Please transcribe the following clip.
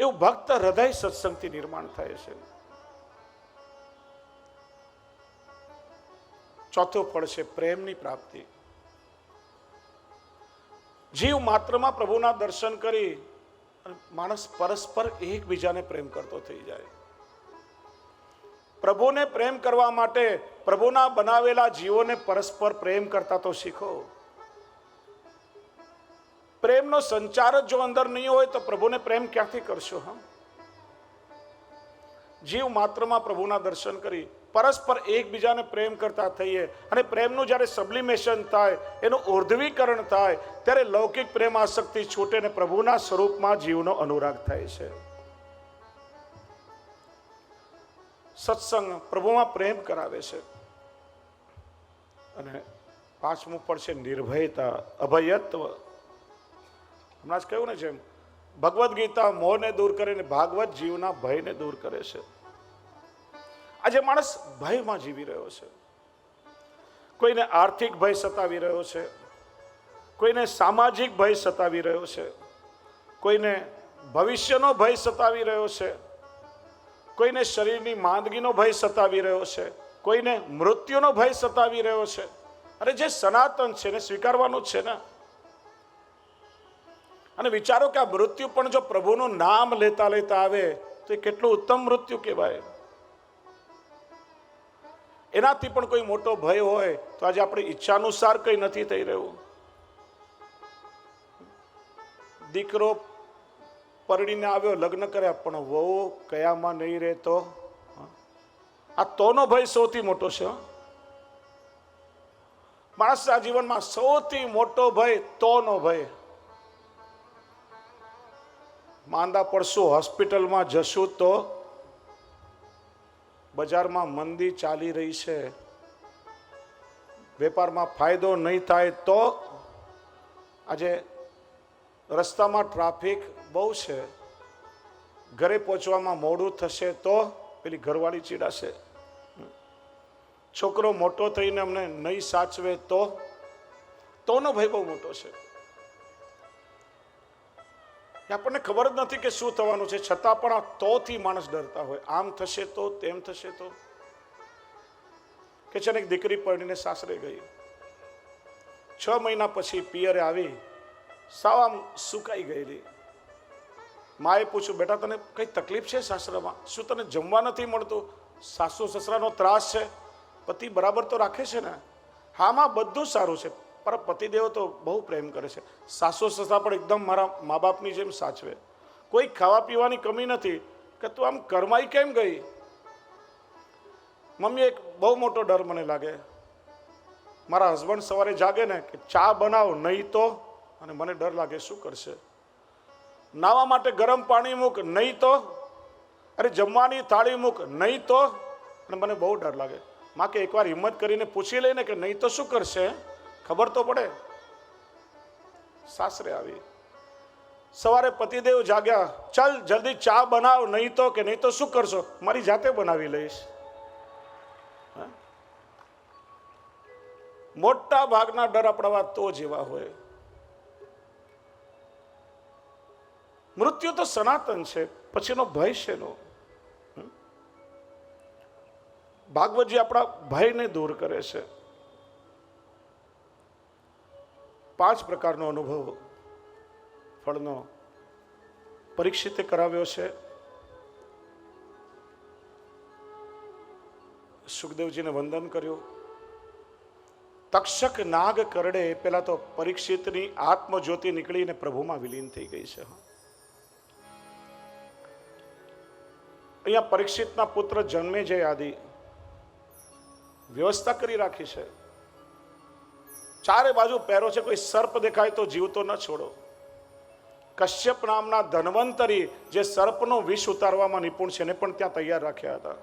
એવું ભક્ત હૃદય સત્સંગથી નિર્માણ થાય છે. ચોથો ફળ છે પ્રેમની પ્રાપ્તિ. જીવ માત્રમાં પ્રભુના દર્શન કરી માણસ પરસ્પર એકબીજાને પ્રેમ કરતો થઈ જાય. પ્રભુને પ્રેમ કરવા માટે પ્રભુના બનાવેલા જીવોને પરસ્પર પ્રેમ કરતા તો શીખો. પ્રેમનો સંચાર જ જો અંદર નહીં હોય તો પ્રભુને પ્રેમ ક્યાંથી કરશો, હા? જીવ માત્રમાં પ્રભુના દર્શન કરી પરસ્પર એકબીજાને પ્રેમ કરતા થઈએ અને પ્રેમનું જ્યારે સબ્લિમેશન થાય, એનું ઉર્ધ્વીકરણ થાય, ત્યારે લૌકિક પ્રેમ આસક્તિ છૂટે ને પ્રભુના સ્વરૂપમાં જીવનો અનુરાગ થાય છે. સત્સંગ પ્રભુમાં પ્રેમ કરાવે છે. અને પાંચમું પડશે નિર્ભયતા, અભયત્વ. હમણાં જ કહ્યું ને જેમ, ભગવદ્ ગીતા મોહને દૂર કરે ને ભાગવત જીવના ભયને દૂર કરે છે. આજે માણસ ભયમાં જીવી રહ્યો છે. કોઈને આર્થિક ભય સતાવી રહ્યો છે. કોઈને સામાજિક ભય સતાવી રહ્યો છે. કોઈને ભવિષ્યનો ભય સતાવી રહ્યો છે. કોઈને શરીરની માંદગીનો ભય સતાવી રહ્યો છે. કોઈને મૃત્યુનો ભય સતાવી રહ્યો છે. અરે જે સનાતન છે એને સ્વીકારવાનું છે ને. અને વિચારો કે આ મૃત્યુ પણ જો પ્રભુનું નામ લેતા લેતા આવે, તો એ કેટલું ઉત્તમ મૃત્યુ કહેવાય. એનાથી પણ કોઈ મોટો ભય હોય, તો આજે આપણી ઈચ્છાનુસાર કંઈ નથી થઈ રહ્યું. દીકરો પરણીને આવ્યો, લગ્ન કર્યા, પણ વહુ કયામાં નહીં રહેતો. આ તોનો ભય સૌથી મોટો છે. માણસના જીવનમાં સૌથી મોટો ભય તોનો ભય. માંદા પડશું, હોસ્પિટલમાં જશું તો બજારમાં મંદી ચાલી રહી છે. વેપારમાં ફાયદો નહીં થાય તો આજે રસ્તામાં ટ્રાફિક બહુ છે. ઘરે પહોંચવામાં મોડું થશે તો પેલી ઘરવાળી ચીડાશે. છોકરો મોટો થઈને અમને નહીં સાચવે તો તોનો ભય બહુ મોટો છે. એ આપણને ખબર જ નથી કે શું થવાનું છે. છતાં પણ આ તોથી માણસ ડરતા હોય. આમ થશે તો, તેમ થશે તો. કે છે ને, એક દીકરી પરણીને સાસરે ગઈ. છ મહિના પછી પિયરે આવી, સાવ આમ સુકાઈ ગયેલી. માએ પૂછ્યું, બેટા, તને કંઈ તકલીફ છે સાસરામાં? શું તને જમવા નથી મળતું? સાસુ સસરાનો ત્રાસ છે. પતિ બરાબર તો રાખે છે ને? હામાં બધું સારું છે. પર પતિદેવ તો બહુ પ્રેમ કરે છે. સાસુ સસરા પણ એકદમ મારા મા બાપની જેમ સાચવે. કોઈ ખાવા પીવાની કમી નથી કે તું આમ કરમાઈ કેમ ગઈ? મમ્મી એક બહુ મોટો ડર મને લાગે. મારા હસબન્ડ સવારે જાગે ને કે ચા બનાવ નહીં તો? અને મને ડર લાગે, શું કરશે? નાવા માટે ગરમ પાણી મૂક નહીં તો? અરે જમવાની થાળી મૂક નહીં તો? અને મને બહુ ડર લાગે. માં કે એકવાર હિંમત કરીને પૂછી લઈને કે નહીં તો શું કરશે? ખબર તો પડે. સાસરે આવી. સવારે પતિદેવ જાગ્યા, ચાલ જલ્દી ચા બનાવ, નહીં તો કે નહીં તો શું કરશો? મારી જાતે બનાવી લઈશ? મોટા ભાગના ડર આપણા તો જેવા હોય. મૃત્યુ તો સનાતન છે, પછીનો ભય શેનો? ભાગવતજી આપણા ભયને દૂર કરે છે. પાંચ પ્રકારનો અનુભવ ફળનો પરીક્ષિતે કરાવ્યો છે. સુખદેવજીને વંદન કર્યું. તક્ષક નાગ કરડે પેલા તો પરીક્ષિતની આત્મજ્યોતિ નીકળીને પ્રભુમાં વિલીન થઈ ગઈ છે. અહીંયા પરીક્ષિતના પુત્ર જન્મે જે આદિ વ્યવસ્થા કરી રાખી છે. ચારે બાજુ પહેરો છે, કોઈ સર્પ દેખાય તો જીવતો ન છોડો. કશ્યપ નામના ધનવંતરી જે સર્પનો વિષ ઉતારવામાં નિપુણ છે, એને પણ ત્યાં તૈયાર રાખ્યા હતા.